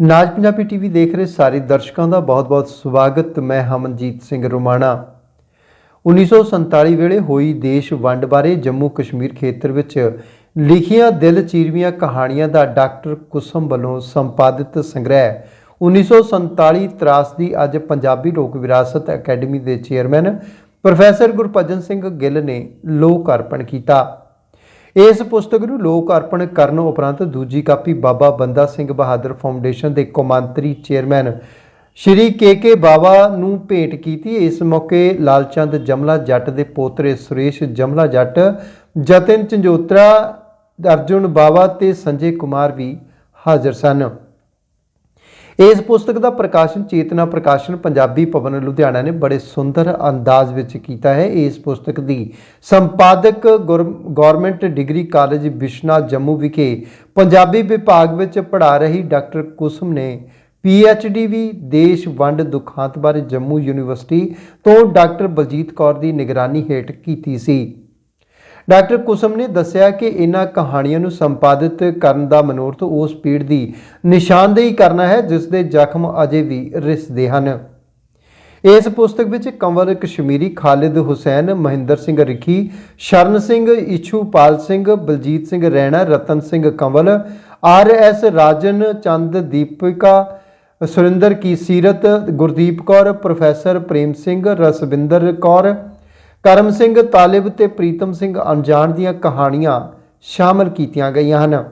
ਨਾਜ Punjabi TV ਦੇਖ ਰਹੇ ਸਾਰੇ ਦਰਸ਼ਕਾਂ ਦਾ ਬਹੁਤ-ਬਹੁਤ ਸਵਾਗਤ। ਮੈਂ ਹਮਨਜੀਤ ਸਿੰਘ ਰੋਮਾਣਾ। 1947 ਵੇਲੇ ਹੋਈ ਦੇਸ਼ ਵੰਡ ਬਾਰੇ ਜੰਮੂ ਕਸ਼ਮੀਰ ਖੇਤਰ ਵਿੱਚ ਲਿਖੀਆਂ ਦਿਲ ਚੀਰਵੀਆਂ ਕਹਾਣੀਆਂ ਦਾ ਡਾਕਟਰ ਕੁਸਮ ਵੱਲੋਂ ਸੰਪਾਦਿਤ ਸੰਗ੍ਰਹਿ। 1947 ਤਰਾਸਦੀ ਅੱਜ ਪੰਜਾਬੀ ਲੋਕ ਵਿਰਾਸਤ ਅਕੈਡਮੀ ਦੇ ਚੇਅਰਮੈਨ ਪ੍ਰੋਫੈਸਰ ਗੁਰਪਜਨ ਸਿੰਘ ਗਿੱਲ ਨੇ ਲੋਕ ਅਰਪਣ ਕੀਤਾ। ਇਸ ਪੁਸਤਕ ਨੂੰ ਲੋਕ ਅਰਪਣ ਕਰਨ ਉਪਰੰਤ ਦੂਜੀ ਕਾਪੀ ਬਾਬਾ ਬੰਦਾ ਸਿੰਘ ਬਹਾਦਰ ਫਾਊਂਡੇਸ਼ਨ ਦੇ ਕੌਮਾਂਤਰੀ ਚੇਅਰਮੈਨ ਸ਼੍ਰੀ ਕੇ ਕੇ ਬਾਵਾ ਨੂੰ ਭੇਟ ਕੀਤੀ। ਇਸ ਮੌਕੇ ਲਾਲਚੰਦ ਜਮਲਾ ਜੱਟ ਦੇ ਪੋਤਰੇ ਸੁਰੇਸ਼ ਜਮਲਾ ਜੱਟ, ਜਤਨ ਚੰਜੋਤਰਾ, ਅਰਜੁਨ ਬਾਵਾ ਤੇ ਸੰਜੇ ਕੁਮਾਰ ਵੀ ਹਾਜ਼ਰ ਸਨ। ਇਸ ਪੁਸਤਕ ਦਾ ਪ੍ਰਕਾਸ਼ਨ ਚੇਤਨਾ ਪ੍ਰਕਾਸ਼ਨ ਪੰਜਾਬੀ ਭਵਨ ਲੁਧਿਆਣਾ ਨੇ ਬੜੇ ਸੁੰਦਰ ਅੰਦਾਜ਼ ਵਿੱਚ ਕੀਤਾ ਹੈ। ਇਸ ਪੁਸਤਕ ਦੀ ਸੰਪਾਦਕ government degree college Bishna Jammu ਵਿਖੇ ਪੰਜਾਬੀ ਵਿਭਾਗ ਵਿੱਚ ਪੜ੍ਹਾ ਰਹੀ ਡਾਕਟਰ ਕੁਸਮ ਨੇ ਡੀ ਵੀ ਦੇਸ਼ ਵੰਡ ਦੁਖਾਂਤ ਬਾਰੇ ਜੰਮੂ ਯੂਨੀਵਰਸਿਟੀ ਤੋਂ ਡਾਕਟਰ ਬਲਜੀਤ ਕੌਰ ਦੀ ਨਿਗਰਾਨੀ ਹੇਠ ਕੀਤੀ ਸੀ। ਡਾਕਟਰ ਕੁਸਮ ਨੇ ਦੱਸਿਆ ਕਿ ਇਹਨਾਂ ਕਹਾਣੀਆਂ ਨੂੰ ਸੰਪਾਦਿਤ ਕਰਨ ਦਾ ਮਨੋਰਥ ਉਸ ਪੀੜ ਦੀ ਨਿਸ਼ਾਨਦੇਹੀ ਕਰਨਾ ਹੈ, ਜਿਸ ਦੇ ਜ਼ਖਮ ਅਜੇ ਵੀ ਰਿਸਦੇ ਹਨ। ਇਸ ਪੁਸਤਕ ਵਿੱਚ ਕੰਵਰ ਕਸ਼ਮੀਰੀ ਖਾਲਿਦ ਹੁਸੈਨ, ਮਹਿੰਦਰ ਸਿੰਘ ਰਿਖੀ, ਸ਼ਰਨ ਸਿੰਘ, ਇਛੂਪਾਲ ਸਿੰਘ, ਬਲਜੀਤ ਸਿੰਘ ਰੈਣਾ, ਰਤਨ ਸਿੰਘ ਕੰਵਲ, ਆਰ ਐਸ ਰਾਜਨ ਚੰਦ, ਦੀਪਿਕਾ, ਸੁਰਿੰਦਰ ਕੀ ਸੀਰਤ, ਗੁਰਦੀਪ ਕੌਰ, ਪ੍ਰੋਫੈਸਰ ਪ੍ਰੇਮ ਸਿੰਘ, ਰਸਵਿੰਦਰ ਕੌਰ ਕਰਮ ਸਿੰਘ, ਤਾਲਿਬ ਤੇ ਪ੍ਰੀਤਮ ਸਿੰਘ ਅਣਜਾਣ ਦੀਆਂ ਕਹਾਣੀਆਂ ਸ਼ਾਮਲ ਕੀਤੀਆਂ ਗਈਆਂ ਹਨ।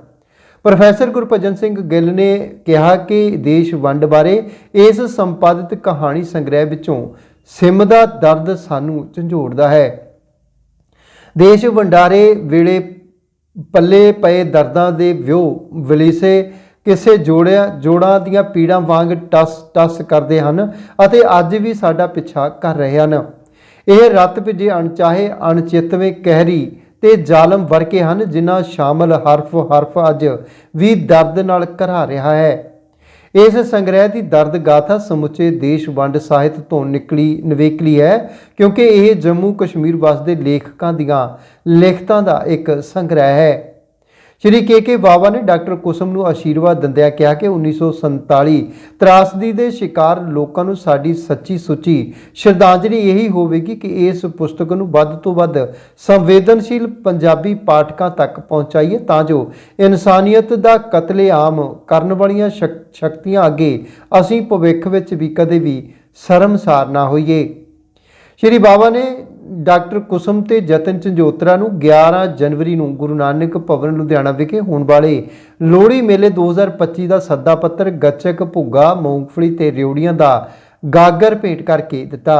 ਪ੍ਰੋਫੈਸਰ ਗੁਰਭਜਨ ਸਿੰਘ ਗਿੱਲ ਨੇ ਕਿਹਾ ਕਿ ਦੇਸ਼ ਵੰਡ ਬਾਰੇ ਇਸ ਸੰਪਾਦਿਤ ਕਹਾਣੀ ਸੰਗ੍ਰਹਿ ਵਿੱਚੋਂ ਸਿਮ ਦਾ ਦਰਦ ਸਾਨੂੰ ਝੰਜੋੜਦਾ ਹੈ। ਦੇਸ਼ ਵੰਡਾਰੇ ਵੇਲੇ ਪੱਲੇ ਪਏ ਦਰਦਾਂ ਦੇ ਵਿਉ ਵਿਲੀਸੇ ਕਿਸੇ ਜੋੜਿਆਂ, ਜੋੜਾਂ ਦੀਆਂ ਪੀੜਾਂ ਵਾਂਗ ਟਸ ਟਸ ਕਰਦੇ ਹਨ ਅਤੇ ਅੱਜ ਵੀ ਸਾਡਾ ਪਿੱਛਾ ਕਰ ਰਹੇ ਹਨ। ਇਹ ਰਤ ਭਿੱਜੇ ਅਣਚਾਹੇ, ਅਣਚਿਤਵੇਂ ਕਹਿਰੀ ਤੇ ਜ਼ਾਲਮ ਵਰਕੇ ਹਨ, ਜਿਨ੍ਹਾਂ ਸ਼ਾਮਲ ਹਰਫ ਹਰਫ ਅੱਜ ਵੀ ਦਰਦ ਨਾਲ ਘਰਾ ਰਿਹਾ ਹੈ। ਇਸ ਸੰਗ੍ਰਹਿ ਦੀ ਦਰਦ ਗਾਥਾ ਸਮੁੱਚੇ ਦੇਸ਼ ਵੰਡ ਸਾਹਿਤ ਤੋਂ ਨਿਕਲੀ, ਨਵੇਕਲੀ ਹੈ, ਕਿਉਂਕਿ ਇਹ ਜੰਮੂ ਕਸ਼ਮੀਰ ਵਸਦੇ ਲੇਖਕਾਂ ਦੀਆਂ ਲਿਖਤਾਂ ਦਾ ਇੱਕ ਸੰਗ੍ਰਹਿ ਹੈ। ਸ਼੍ਰੀ ਕੇ ਕੇ ਬਾਵਾ ਨੇ ਡਾਕਟਰ ਕੁਸਮ ਨੂੰ ਆਸ਼ੀਰਵਾਦ ਦਿੰਦਿਆਂ ਕਿਹਾ ਕਿ 1947 ਤਰਾਸਦੀ ਦੇ ਸ਼ਿਕਾਰ ਲੋਕਾਂ ਨੂੰ ਸਾਡੀ ਸੱਚੀ ਸੁੱਚੀ, ਸ਼ਰਧਾਂਜਲੀ ਇਹੀ ਹੋਵੇਗੀ ਕਿ ਇਸ ਪੁਸਤਕ ਨੂੰ ਵੱਧ ਤੋਂ ਵੱਧ ਸੰਵੇਦਨਸ਼ੀਲ ਪੰਜਾਬੀ ਪਾਠਕਾਂ ਤੱਕ ਪਹੁੰਚਾਈਏ ਤਾਂ ਜੋ ਇਨਸਾਨੀਅਤ ਦਾ ਕਤਲੇਆਮ ਕਰਨ ਵਾਲੀਆਂ ਸ਼ਕ- ਸ਼ਕਤੀਆਂ ਅੱਗੇ ਅਸੀਂ ਭਵਿੱਖ ਵਿੱਚ ਵੀ ਕਦੇ ਵੀ ਸ਼ਰਮਸਾਰ ਨਾ ਹੋਈਏ। ਸ਼੍ਰੀ ਬਾਬਾ ਨੇ ਡਾਕਟਰ ਕੁਸਮ ਤੇ ਜਤਨ ਝੰਜੋਤਰਾ ਨੂੰ 11 ਜਨਵਰੀ ਨੂੰ ਗੁਰੂ ਨਾਨਕ ਭਵਨ ਲੁਧਿਆਣਾ ਵਿਖੇ ਹੋਣ ਵਾਲੇ ਲੋਹੜੀ ਮੇਲੇ 2025 ਦਾ ਸੱਦਾ ਪੱਤਰ ਗੱਚਕ ਭੁੱਗਾ, ਮੂੰਗਫਲੀ ਤੇ ਰਿਉੜੀਆਂ ਦਾ ਗਾਗਰ ਭੇਟ ਕਰਕੇ ਦਿੱਤਾ।